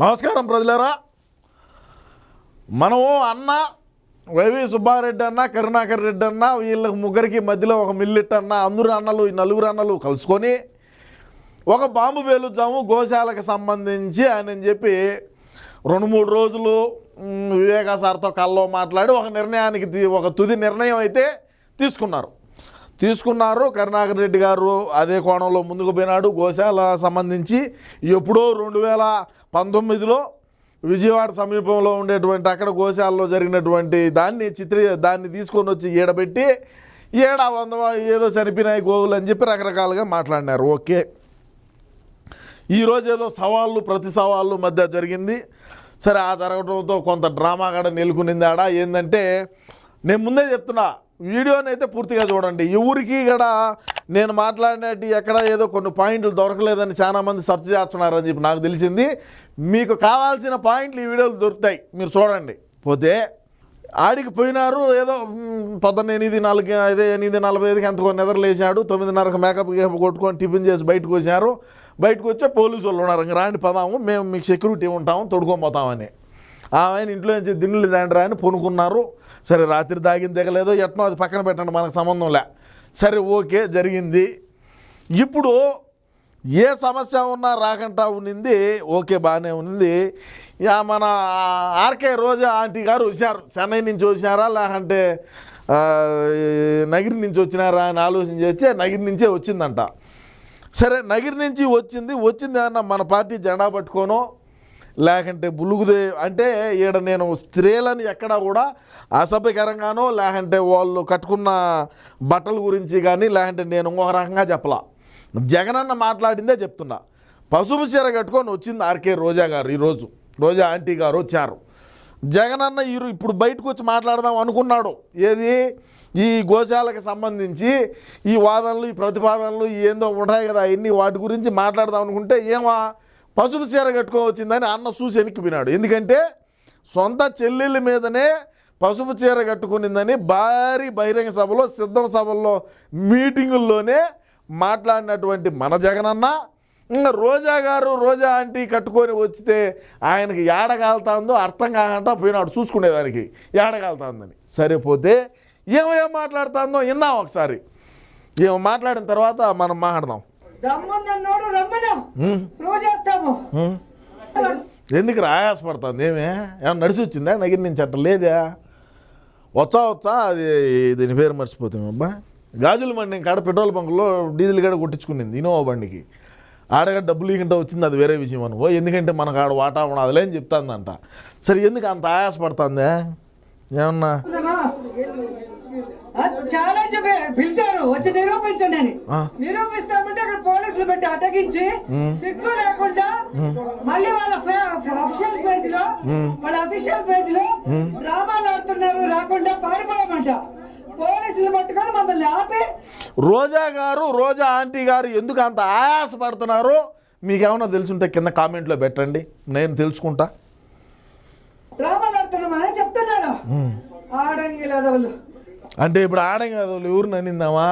నమస్కారం ప్రజలారా. మనము అన్న వైవి సుబ్బారెడ్డి అన్న కరుణాకర్ రెడ్డి అన్న వీళ్ళకి ముగ్గురికి మధ్యలో ఒక మిల్లిట్ అన్న అందరు అన్నలు ఈ నలుగురు అన్నలు కలుసుకొని ఒక బాంబు పేలుద్దాము గోశాలకు సంబంధించి అని చెప్పి రెండు మూడు రోజులు వివేకా సార్తో కల్లో మాట్లాడి ఒక నిర్ణయానికి ఒక తుది నిర్ణయం అయితే తీసుకున్నారు. తీసుకున్నారు. కరుణాకర్ రెడ్డి గారు అదే కోణంలో ముందుకు పోయినాడు. గోశాల సంబంధించి ఎప్పుడో రెండు వేల పంతొమ్మిదిలో విజయవాడ సమీపంలో ఉండేటువంటి అక్కడ గోశాలలో జరిగినటువంటి దాన్ని చిత్రీ దాన్ని తీసుకొని వచ్చి ఈడబెట్టి ఏడ వంద ఏదో చనిపోయినాయి గోవులు అని చెప్పి రకరకాలుగా మాట్లాడినారు. ఓకే. ఈరోజు ఏదో సవాళ్ళు ప్రతి సవాళ్ళు మధ్య జరిగింది. సరే ఆ జరగడంతో కొంత డ్రామా కూడా నెలకొనింది ఆడ. ఏంటంటే నేను ముందే చెప్తున్నా వీడియోని అయితే పూర్తిగా చూడండి. ఎవరికి కూడా నేను మాట్లాడినట్టు ఎక్కడ ఏదో కొన్ని పాయింట్లు దొరకలేదని చాలామంది సెర్చ్ చేస్తున్నారని చెప్పి నాకు తెలిసింది. మీకు కావాల్సిన పాయింట్లు ఈ వీడియోలు దొరుకుతాయి. మీరు చూడండి. పోతే ఆడికి పోయినారు ఏదో పద్దెనిమిది పొద్దున్న ఎనిమిది నాలుగు అదే ఎనిమిది నలభై ఐదుకి ఎంతకో నిద్రలేసాడు తొమ్మిదిన్నరకు మేకప్ గేప్ కొట్టుకొని టిఫిన్ చేసి బయటకు వచ్చారు. బయటకు వచ్చే పోలీసు వాళ్ళు ఉన్నారు. ఇంక రాండి పదాము మేము మీకు సెక్యూరిటీ ఉంటాము తొడుకోబోతామని ఆమె ఇంట్లో నుంచి దిండులు దాండ్రా అని పొనుకున్నారు. సరే రాత్రి దాగిన దిగలేదు ఎట్నో అది పక్కన పెట్టండి మనకు సంబంధం లే. సరే ఓకే జరిగింది. ఇప్పుడు ఏ సమస్య ఉన్నా రాకుండా ఉన్నింది ఓకే బాగానే ఉన్నింది ఇక మన ఆర్కే రోజా ఆంటీ గారు వచ్చారు. చెన్నై నుంచి వచ్చారా లేకంటే నగిరి నుంచి వచ్చినారా అని ఆలోచన చేస్తే నగిరి నుంచే వచ్చిందంట. సరే నగిరి నుంచి వచ్చింది. వచ్చింది అన్న మన పార్టీ జెండా పట్టుకోనో లేకంటే బులుగుదే అంటే ఈడ నేను స్త్రీలని ఎక్కడా కూడా అసభ్యకరంగానో లేకంటే వాళ్ళు కట్టుకున్న బట్టల గురించి కానీ లేకంటే నేను ఇంకొక రకంగా చెప్పలా. జగనన్న మాట్లాడిందే చెప్తున్నా. పసుపు చీర కట్టుకొని వచ్చింది ఆర్కే రోజా గారు ఈరోజు. రోజా ఆంటీ గారు వచ్చారు. జగనన్న ఈరు ఇప్పుడు బయటకు వచ్చి మాట్లాడదాం అనుకున్నాడు. ఏది? ఈ గోశాలకు సంబంధించి ఈ వాదనలు ఈ ప్రతిపాదనలు ఏందో ఉంటాయి కదా అవన్నీ వాటి గురించి మాట్లాడదాం అనుకుంటే ఏమా? పసుపు చీర కట్టుకోవచ్చిందని అన్న చూసి వెనక్కిపోయినాడు ఎందుకంటే సొంత చెల్లెళ్ళ మీదనే పసుపు చీర కట్టుకునిందని భారీ బహిరంగ సభలో సిద్ధం సభల్లో మీటింగుల్లోనే మాట్లాడినటువంటి మన జగనన్న ఇంకా రోజా గారు రోజా ఆంటీ కట్టుకొని వచ్చితే ఆయనకి ఏడగాలుతుందో అర్థం కాకుండా పోయినాడు చూసుకునేదానికి. ఏడగాలుతుందని సరిపోతే ఏమేం మాట్లాడుతుందో ఇందాం ఒకసారి. ఏమో మాట్లాడిన తర్వాత మనం మాట్లాడదాం. దమ్ముందన్నోడు? ప్రూవ్ చేస్తాము? ఎందుకు ఆయాసపడుతుంది ఏమే? ఏమన్నా నడిచి వచ్చిందా? నగిరి నుంచి అట్ట లేదా? వచ్చా వచ్చా అది దీని పేరు మర్చిపోతాం అబ్బా. గాజుల బండి కాడ పెట్రోల్ బంకులో డీజిల్ గడ కొట్టించుకునింది ఇనోవా బండికి. ఆడగా డబ్బులు ఇకంటే వచ్చింది అది వేరే విషయం అనుకో. ఎందుకంటే మనకు ఆడ వాటా ఉండదులే అని చెప్తాందంట. సరే ఎందుకు అంత ఆయాసపడుతుందే? ఏమన్నా? ఛాలెంజ్ పిలిచారు. వచ్చి నిరూపించండి అని. నిరూపిస్తామంటే అక్కడ పోలీసులు పెట్టి అటగించి సిగ్గు లేకుండా మళ్ళీ వాళ్ళ అఫీషియల్ పేజ్లో వాళ్ళ అఫీషియల్ పేజ్లో డ్రామాలు ఆడుతున్నారు రాకుండా పారిపోయామంట. పోలీసులు పట్టుకొని మమ్మల్ని ఆపి రోజా గారు రోజా ఆంటీ గారు ఎందుకు అంత ఆయాసపడుతున్నారు? మీకేమన్నా తెలుసుంటే కింద కామెంట్లో పెట్టండి. నేను తెలుసుకుంటా. డ్రామాలు ఆడుతున్నామని చెప్తున్నారు. ఆడంగి లదవులు అంటే ఇప్పుడు ఆడం కాదు ఎవరు నన్నిందామా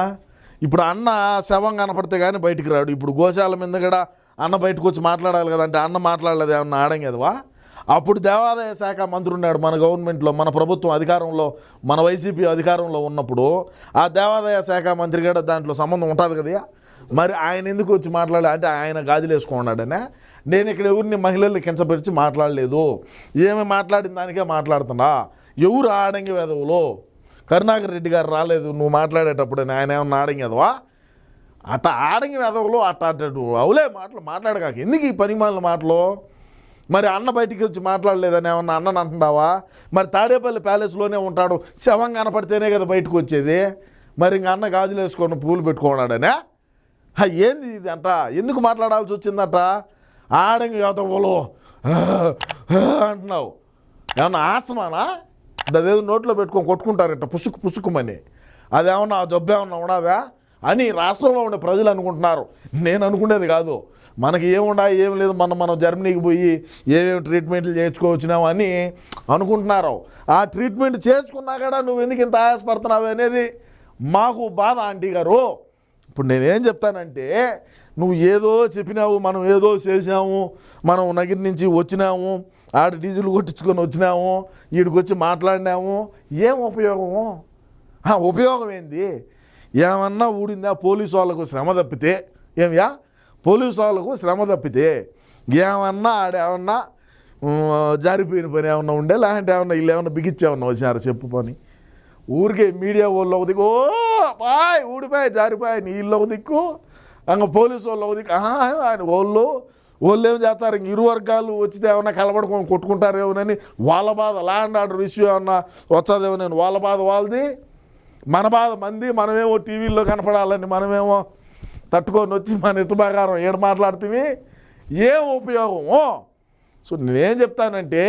ఇప్పుడు అన్న శవం కనపడితే కానీ బయటికి రాడు. ఇప్పుడు గోశాల మీద కూడా అన్న బయటకు వచ్చి మాట్లాడాలి కదా అంటే అన్న మాట్లాడలేదు ఏమన్నా ఆడం కదవా? అప్పుడు దేవాదాయ శాఖ మంత్రి ఉన్నాడు మన గవర్నమెంట్లో మన ప్రభుత్వం అధికారంలో మన వైసీపీ అధికారంలో ఉన్నప్పుడు ఆ దేవాదాయ శాఖ మంత్రి కూడా దాంట్లో సంబంధం ఉంటుంది కదా మరి ఆయన ఎందుకు వచ్చి మాట్లాడాలి? అంటే ఆయన గాజులు వేసుకున్నాడనే నేను ఇక్కడ ఎవరిని మహిళల్ని కించపరిచి మాట్లాడలేదు. ఏమి మాట్లాడిన దానికే మాట్లాడుతున్నా? ఎవరు ఆడంగి వెదవులో? కరుణాకర్ రెడ్డి గారు రాలేదు నువ్వు మాట్లాడేటప్పుడు ఆయన ఏమన్నా ఆడంగదవా అట్ట ఆడంగి వెదవులు అట్ట అట్టడు అవులే మాటలు మాట్లాడగాక. ఎందుకు ఈ పనిమాలిన మాటలు? మరి అన్న బయటికి వచ్చి మాట్లాడలేదని ఏమన్నా అన్నని అంటున్నావా? మరి తాడేపల్లి ప్యాలెస్లోనే ఉంటాడు. శవం కనపడితేనే కదా బయటకు వచ్చేది. మరి ఇంక అన్న గాజులు వేసుకొని పూలు పెట్టుకున్నాడనే? ఏంది ఇది అంట? ఎందుకు మాట్లాడాల్సి వచ్చిందట? ఆడంగి యువతలో అంటున్నావు. ఏమన్నా ఆసమానా అదేదో నోట్లో పెట్టుకొని కొట్టుకుంటారట పుసుకు పుసుకుమని అదేమన్నా ఆ జబ్బు ఏమన్నా ఉండదా అని రాష్ట్రంలో ఉండే ప్రజలు అనుకుంటున్నారు. నేను అనుకునేది కాదు. మనకి ఏముండా ఏం లేదు మనం మనం జర్మనీకి పోయి ఏమేమి ట్రీట్మెంట్లు చేయించుకోవచ్చినావు అని అనుకుంటున్నారు. ఆ ట్రీట్మెంట్ చేర్చుకున్నా కూడా నువ్వు ఎందుకు ఇంత ఆయాసపడుతున్నావు అనేది మాకు బాధ ఆంటీ గారు. ఇప్పుడు నేనేం చెప్తానంటే నువ్వు ఏదో చెప్పినావు మనం ఏదో చేసాము మనం నగిరి నుంచి వచ్చినాము ఆడ డీజిల్ కొట్టించుకొని వచ్చినాము ఈడికొచ్చి మాట్లాడినాము. ఏం ఉపయోగము? ఉపయోగం ఏంది? ఏమన్నా ఊడిందా? పోలీసు వాళ్ళకు శ్రమ తప్పితే ఏమయ్యా పోలీసు వాళ్ళకు శ్రమ తప్పితే ఏమన్నా ఆడేమన్నా జారిపోయిన పని ఏమన్నా ఉండే? లేదంటే ఏమన్నా వీళ్ళు ఏమన్నా బిగిచ్చేమన్నా వచ్చినారా? చెప్పు పని. ఊరికే మీడియా వాళ్ళు ఒక దిక్కు ఓ బాయ్ ఊడిపోయి జారిపోయి నీళ్ళు ఒక దిక్కు. అంగ పోలీసు వాళ్ళు ఒక దిక్కు ఆయన వాళ్ళు వాళ్ళు ఏం చేస్తారు? ఇంక ఇరు వర్గాలు వచ్చితే ఏమన్నా కలబడుకొని కొట్టుకుంటారేమోనని వాళ్ళ బాధ. ల్యాండ్ ఆర్డర్ ఇష్యూ ఏమన్నా వచ్చేదేమోనని వాళ్ళ బాధ వాళ్ళది. మన బాధ మంది. మనమేమో టీవీల్లో కనపడాలని మనమేమో తట్టుకొని వచ్చి మన ఇటుబాగారం ఏడు మాట్లాడుతుంది ఏం ఉపయోగము సో నేనేం చెప్తానంటే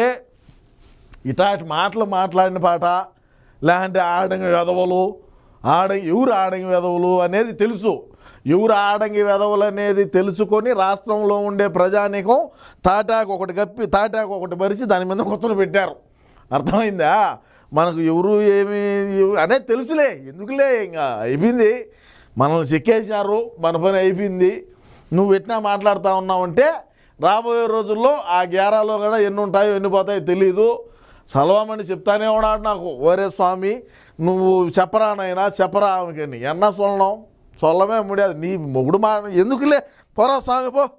ఇటాటి మాటలు మాట్లాడిన పాట లేదంటే ఆడంగి వెధవలు ఆడ ఎవరు ఆడంగి వెదవలు అనేది తెలుసు. ఎవరు ఆడంగి వెధవలనేది తెలుసుకొని రాష్ట్రంలో ఉండే ప్రజానీకం తాటాకు ఒకటి కప్పి తాటాకు ఒకటి పరిచి దాని మీద కొత్తలు పెట్టారు. అర్థమైందా? మనకు ఎవరు ఏమి అనే తెలుసులే ఎందుకులే ఇంకా? అయిపోయింది. మనల్ని చెక్కేసినారు మన పని అయిపోయింది. నువ్వు ఎట్లా మాట్లాడుతూ ఉన్నావంటే రాబోయే రోజుల్లో ఆ గేరాలో కూడా ఎన్ని ఉంటాయో ఎన్ని పోతాయో తెలీదు. చదవమని చెప్తానే ఉన్నాడు నాకు ఓరే స్వామి నువ్వు చెప్పరా నాయనా చెప్పరా ఆమెకని ఎన్న సొల్లం? సొల్లమే ముడియాది. నీ మొగుడు మా ఎందుకులే? పోరా స్వామి పో.